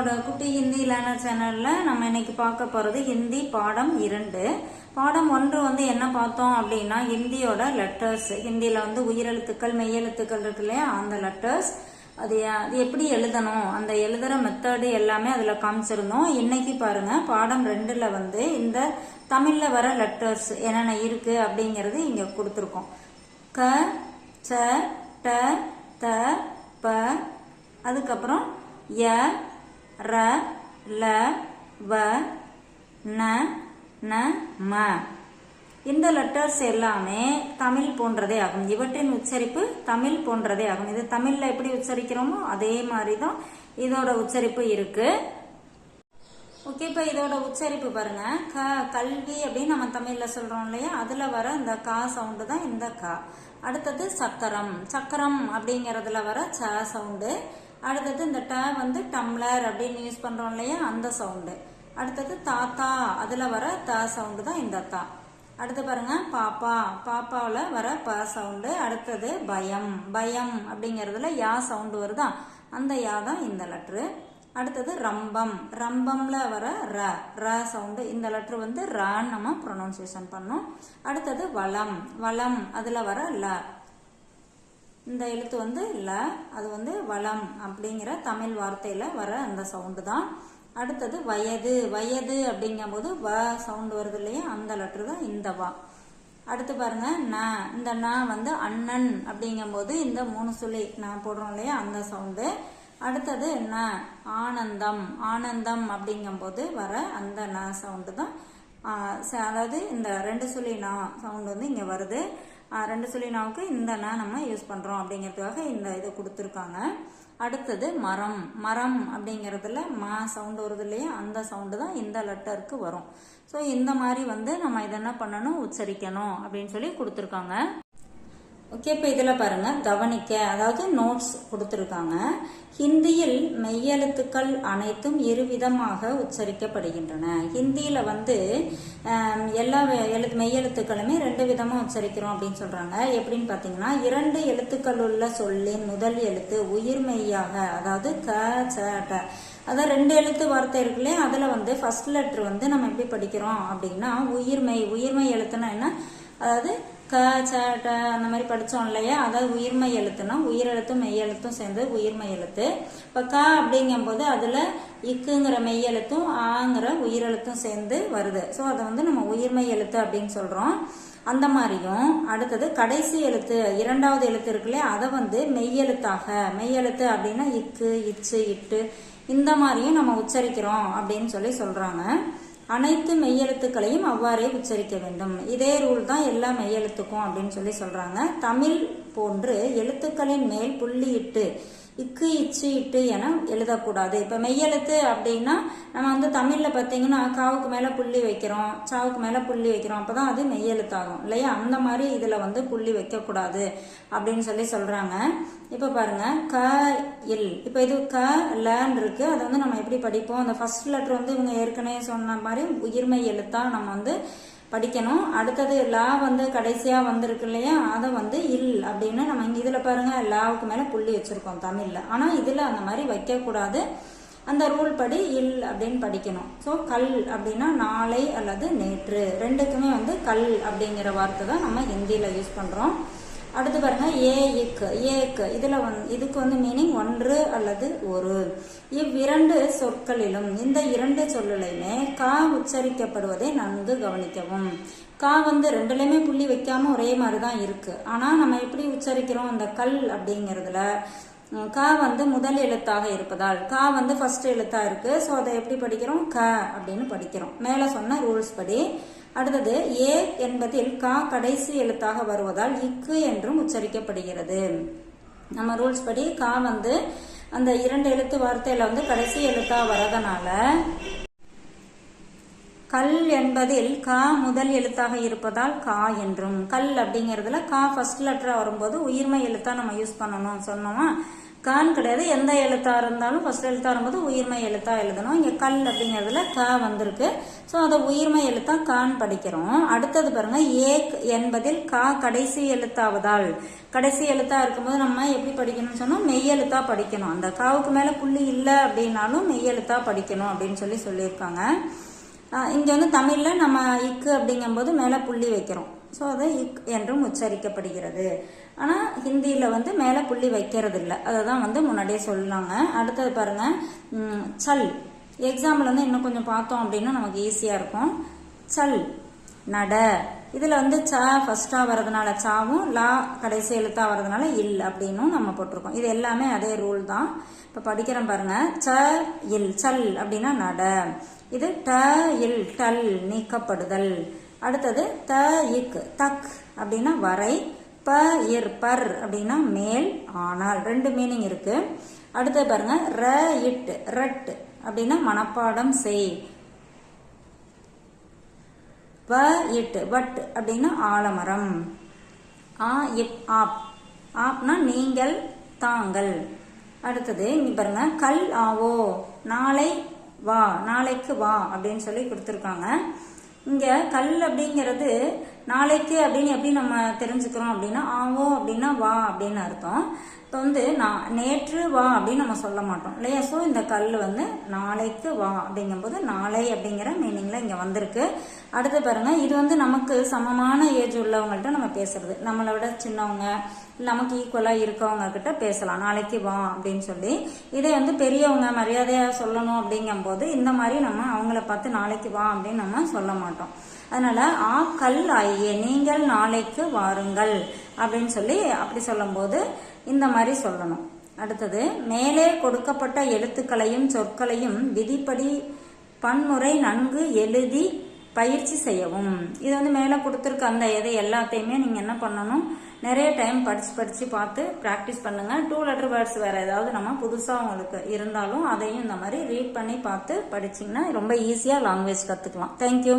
நம்மளோட குட்டி ஹிந்தி லேனர் சேனலில் நம்ம இன்னைக்கு பார்க்க போகிறது ஹிந்தி பாடம் இரண்டு. பாடம் ஒன்று வந்து என்ன பார்த்தோம் அப்படின்னா ஹிந்தியோட லெட்டர்ஸ் ஹிந்தியில் வந்து உயிரெழுத்துக்கள் மெய்யெழுத்துக்கள் இருக்கு இல்லையா? அந்த லெட்டர்ஸ் அது அது எப்படி எழுதணும்? அந்த எழுதுகிற மெத்தடு எல்லாமே அதில் காமிச்சிருந்தோம். இன்னைக்கு பாருங்கள் பாடம் ரெண்டில் வந்து இந்த தமிழில் வர லெட்டர்ஸ் என்னென்ன இருக்குது அப்படிங்கிறது இங்கே கொடுத்துருக்கோம். க ச ட த ப அதுக்கப்புறம் ய ர ல வ ந ந ம. இந்த லெட்டர்ஸ் எல்லாமே தமிழ் போன்றதே ஆகும். இவற்றின் உச்சரிப்பு தமிழ் போன்றதே ஆகும். இது தமிழ்ல எப்படி உச்சரிக்கிறோமோ அதே மாதிரி தான் இதோட உச்சரிப்பு இருக்கு. ஓகே இப்போ இதோட உச்சரிப்பு பாருங்க. க கல்வி அப்படின்னு நம்ம தமிழ்ல சொல்றோம் இல்லையா? அதுல வர இந்த கா சவுண்டு தான் இந்த கா. அடுத்தது சக்கரம். சக்கரம் அப்படிங்கறதுல வர ச சவுண்டு அடுத்தது இந்த ட வந்து டம்ளர் அப்படின்னு யூஸ் பண்றோம் இல்லையா? அந்த சவுண்டு அடுத்தது தாத்தா அதுல வர த சவுண்டு தான் இந்த தா. அடுத்து பாருங்க பாப்பா. பாப்பாவில் வர ப சவுண்டு அடுத்தது பயம். பயம் அப்படிங்கிறதுல யா சவுண்டு வருதா? அந்த யா தான் இந்த லெட்ரு அடுத்தது ரம்பம். ரம்பம்ல வர ர. ர சவுண்டு இந்த லெட்ரு வந்து ரான்னு நம்ம ப்ரொனவுன்சியேஷன் பண்ணோம். அடுத்தது வளம். வளம் அதுல வர ல. இந்த எழுத்து வந்து ல அது வந்து வளம் அப்படிங்கிற தமிழ் வார்த்தையில வர அந்த சவுண்டு தான். அடுத்தது வயது வயது அப்படிங்கும்போது வ சவுண்டு வருது இல்லையா? அந்த லெட்டர் தான் இந்த வா. அடுத்து பாருங்க ந. இந்த ந வந்து அண்ணன் அப்படிங்கும்போது இந்த மூணு சொல்லி நான் போடுறோம் இல்லையா? அந்த சவுண்டு அடுத்தது ந ஆனந்தம் ஆனந்தம் அப்படிங்கும்போது வர அந்த ந சவுண்டு தான். ச- அதாவது இந்த ரெண்டு சொல்லி நா சவுண்டு வந்து இங்கே வருது. ரெண்டு சொல்லி நாவுக்கு இந்த ந நம்ம யூஸ் பண்ணுறோம் அப்படிங்கிறதுக்காக இந்த இதை கொடுத்துருக்காங்க. அடுத்தது மரம். மரம் அப்படிங்கிறதுல மா சவுண்ட் வருது இல்லையா? அந்த சவுண்டு தான் இந்த லெட்டருக்கு வரும். ஸோ இந்த மாதிரி வந்து நம்ம இதை என்ன பண்ணணும்? உச்சரிக்கணும் அப்படின்னு சொல்லி கொடுத்துருக்காங்க. ஓகே இப்போ இதில் பாருங்கள் கவனிக்க அதாவது நோட்ஸ் கொடுத்துருக்காங்க. ஹிந்தியில் மெய்யெழுத்துக்கள் அனைத்தும் இருவிதமாக உச்சரிக்கப்படுகின்றன. ஹிந்தியில் வந்து எல்லா எழுத்து மெய்யெழுத்துக்களுமே ரெண்டு விதமாக உச்சரிக்கிறோம் அப்படின்னு சொல்கிறாங்க எப்படின்னு பார்த்தீங்கன்னா இரண்டு எழுத்துக்கள் உள்ள சொல்லின் முதல் எழுத்து உயிர் மெய்யாக அதாவது க ச அதான் ரெண்டு எழுத்து வார்த்தை இருக்கு அதில் வந்து ஃபர்ஸ்ட் லெட்டர் வந்து நம்ம எப்படி படிக்கிறோம் அப்படின்னா உயிர்மெய் உயிர்மெய் எழுத்துனா என்ன? அதாவது க ச அந்த மாதிரி படிச்சோம் இல்லையா? அதாவது உயிர்மை எழுத்துனா உயிரெழுத்தும் மெய்யெழுத்தும் சேர்ந்து உயிர்மை எழுத்து. இப்போ க அப்படிங்கும்போது அதில் இக்குங்கிற மெய்யெழுத்தும் ஆங்கிற உயிரெழுத்தும் சேர்ந்து வருது. ஸோ அதை வந்து நம்ம உயிர்மை எழுத்து அப்படின்னு சொல்கிறோம் அந்த மாதிரியும் அடுத்தது கடைசி எழுத்து இரண்டாவது எழுத்து இருக்குல்லையே அதை வந்து மெய்யெழுத்தாக மெய்யெழுத்து அப்படின்னா இக்கு இச்சு இட்டு. இந்த மாதிரியும் நம்ம உச்சரிக்கிறோம் அப்படின்னு சொல்லி சொல்கிறாங்க அனைத்து மெய்யெழுத்துக்களையும் அவ்வாறே உச்சரிக்க வேண்டும். இதே ரூல் தான் எல்லா மெய்யெழுத்துக்கும் அப்படின்னு சொல்லி சொல்றாங்க. தமிழ் போன்று எழுத்துக்களின் மேல் புள்ளியிட்டு இக்கு இச்சு இட்டு என எழுதக்கூடாது. இப்போ மெய்யெழுத்து அப்படின்னா நம்ம வந்து தமிழில் பார்த்தீங்கன்னா காவுக்கு மேலே புள்ளி வைக்கிறோம் சாவுக்கு மேலே புள்ளி வைக்கிறோம். அப்போ தான் அது மெய்யெழுத்தாகும் இல்லையா? அந்த மாதிரி இதில் வந்து புள்ளி வைக்கக்கூடாது அப்படின்னு சொல்லி சொல்கிறாங்க இப்போ பாருங்க க இல். இப்போ இது க லன்னு இருக்கு. அதை வந்து நம்ம எப்படி படிப்போம்? அந்த ஃபர்ஸ்ட் லெட்டர் வந்து இவங்க ஏற்கனவே சொன்ன மாதிரி உயிர்மை எழுத்தாக நம்ம வந்து படிக்கணும். அடுத்தது லா வந்து கடைசியாக வந்திருக்கு இல்லையா? அதை வந்து இல் அப்படின்னு நம்ம இங்கே இதில் பாருங்கள் லாவுக்கு மேலே புள்ளி வச்சிருக்கோம் தமிழில். ஆனால் இதில் அந்த மாதிரி வைக்கக்கூடாது. அந்த ரூல் படி இல் அப்படின்னு படிக்கணும். ஸோ கல் அப்படின்னா நாளை அல்லது நேற்று. ரெண்டுக்குமே வந்து கல் அப்படிங்கிற வார்த்தை தான் நம்ம ஹிந்தியில் யூஸ் பண்ணுறோம் அடுத்து பாருங்க ஏ இக்கு. ஏக்கு இதுல வந்து இதுக்கு வந்து மீனிங் ஒன்று அல்லது ஒரு. இவ்விரண்டு சொற்களிலும் இந்த இரண்டு சொல்லுலையுமே கா உச்சரிக்கப்படுவதை நன்கு கவனிக்கவும். கா வந்து ரெண்டுலையுமே புள்ளி வைக்காம ஒரே மாதிரி தான் இருக்கு. ஆனா நம்ம எப்படி உச்சரிக்கிறோம் அந்த கல் அப்படிங்கிறதுல? கா வந்து முதல் எழுத்தாக இருப்பதால் கா வந்து ஃபர்ஸ்ட் எழுத்தா இருக்கு. ஸோ அதை எப்படி படிக்கிறோம்? க அப்படின்னு படிக்கிறோம். மேலே சொன்ன ரூல்ஸ் படி அடுத்தது ஏ என்பதில் கா கடைசி எழுத்தாக வருவதால் இக்கு என்றும் உச்சரிக்கப்படுகிறது. நம்ம ரூல்ஸ் படி கா வந்து அந்த இரண்டு எழுத்து வார்த்தையில வந்து கடைசி எழுத்தா வரதனால கல் என்பதில் கா முதல் எழுத்தாக இருப்பதால் கா என்றும். கல் அப்படிங்கிறதுல கா ஃபர்ஸ்ட் லெட்டரா வரும்போது உயிர்மை எழுத்தா நம்ம யூஸ் பண்ணணும் சொன்னோமா? கான் கிடையாது. எந்த எழுத்தாக இருந்தாலும் ஃபஸ்ட் எழுத்தா வரும்போது உயிர்மை எழுத்தா எழுதணும். இங்கே கல் அப்படிங்கிறதுல க வந்திருக்கு. ஸோ அதை உயிர்மை எழுத்தாக கான் படிக்கிறோம். அடுத்தது பாருங்க ஏக் என்பதில் கா கடைசி எழுத்தாவதால். கடைசி எழுத்தாக இருக்கும்போது நம்ம எப்படி படிக்கணும்னு சொன்னால் மெய்யெழுத்தாக படிக்கணும். அந்த காவுக்கு மேலே புள்ளி இல்லை அப்படின்னாலும் மெய்யெழுத்தாக படிக்கணும் அப்படின்னு சொல்லி சொல்லியிருக்காங்க. இங்கே வந்து தமிழில் நம்ம இக்கு அப்படிங்கும்போது மேலே புள்ளி வைக்கிறோம். ஸோ அது இக் என்றும் உச்சரிக்கப்படுகிறது. ஆனால் ஹிந்தியில் வந்து மேலே புள்ளி வைக்கிறது இல்லை அதை தான் வந்து முன்னாடியே சொல்லாங்க. அடுத்தது பாருங்கள் சல். எக்ஸாம்பிள் வந்து இன்னும் கொஞ்சம் பார்த்தோம் அப்படின்னா நமக்கு ஈஸியாக இருக்கும். சல். நட. இதில் வந்து ச ஃபஸ்ட்டாக வர்றதுனால சாவும் லா கடைசி எழுத்தாக வர்றதுனால இல் அப்படின்னும் நம்ம போட்டிருக்கோம். இது எல்லாமே அதே ரூல் தான். இப்போ படிக்கிறோம் பாருங்க. ச இல். சல் அப்படின்னா நட. இது ட இல் டல் நீக்கப்படுதல். அடுத்தது த இக் தக் அப்படின்னா வரை ப இர் பர் அப்படின்னா மேல் ஆனால் ரெண்டு மீனிங் இருக்கு. அடுத்தது பாருங்க ர இட் ரட் அப்படின்னா மனப்பாடம் செய். வ இட் வட் அப்படின்னா ஆலமரம். ஆ இப் ஆப். ஆப்னா நீங்கள் தாங்கள். அடுத்தது இங்கே பாருங்க கல் ஆவோ நாளை வா நாளைக்கு வா அப்படின்னு சொல்லி கொடுத்துருக்காங்க. இங்கே கல் அப்படிங்கிறது நாளைக்கு அப்படின்னு எப்படி நம்ம தெரிஞ்சுக்கிறோம் அப்படின்னா ஆவோ அப்படின்னா வா அப்படின்னு அர்த்தம். இப்போ வந்து நான் நேற்று வா அப்படின்னு நம்ம சொல்ல மாட்டோம். இல்லையா? ஸோ இந்த கல் வந்து நாளைக்கு வா அப்படிங்கும்போது நாளை அப்படிங்கிற மீனிங்கில் இங்கே வந்திருக்கு. அடுத்து பாருங்கள் இது வந்து நமக்கு சமமான ஏஜ் உள்ளவங்கள்ட்ட நம்ம பேசுறது. நம்மளை விட சின்னவங்க நமக்கு ஈக்குவலாக இருக்கவங்க கிட்ட பேசலாம். நாளைக்கு வா அப்படின்னு சொல்லி. இதே வந்து பெரியவங்க மரியாதையாக சொல்லணும் அப்படிங்கும்போது இந்த மாதிரி நம்ம அவங்கள பார்த்து நாளைக்கு வா அப்படின்னு நம்ம சொல்ல மாட்டோம். அதனால ஆ கல் ஐயே நீங்கள் நாளைக்கு வாருங்கள். அப்படின்னு சொல்லி அப்படி சொல்லும்போது இந்த மாதிரி சொல்லணும். அடுத்தது மேலே கொடுக்கப்பட்ட எழுத்துக்களையும் சொற்களையும் விதிப்படி பன்முறை நன்கு எழுதி பயிற்சி செய்யவும். இது வந்து மேலே கொடுத்துருக்க அந்த இதை எல்லாத்தையுமே நீங்கள் என்ன பண்ணணும்? நிறைய டைம் படித்து படித்து பார்த்து ப்ராக்டிஸ் பண்ணுங்கள் டூ லெட்டர் வேர்ட்ஸ் வேறு ஏதாவது நம்ம புதுசாக உங்களுக்கு இருந்தாலும் அதையும் இந்த மாதிரி ரீட் பண்ணி பார்த்து படிச்சிங்கன்னா ரொம்ப ஈஸியாக லாங்குவேஜ் கற்றுக்கலாம் தேங்க்யூ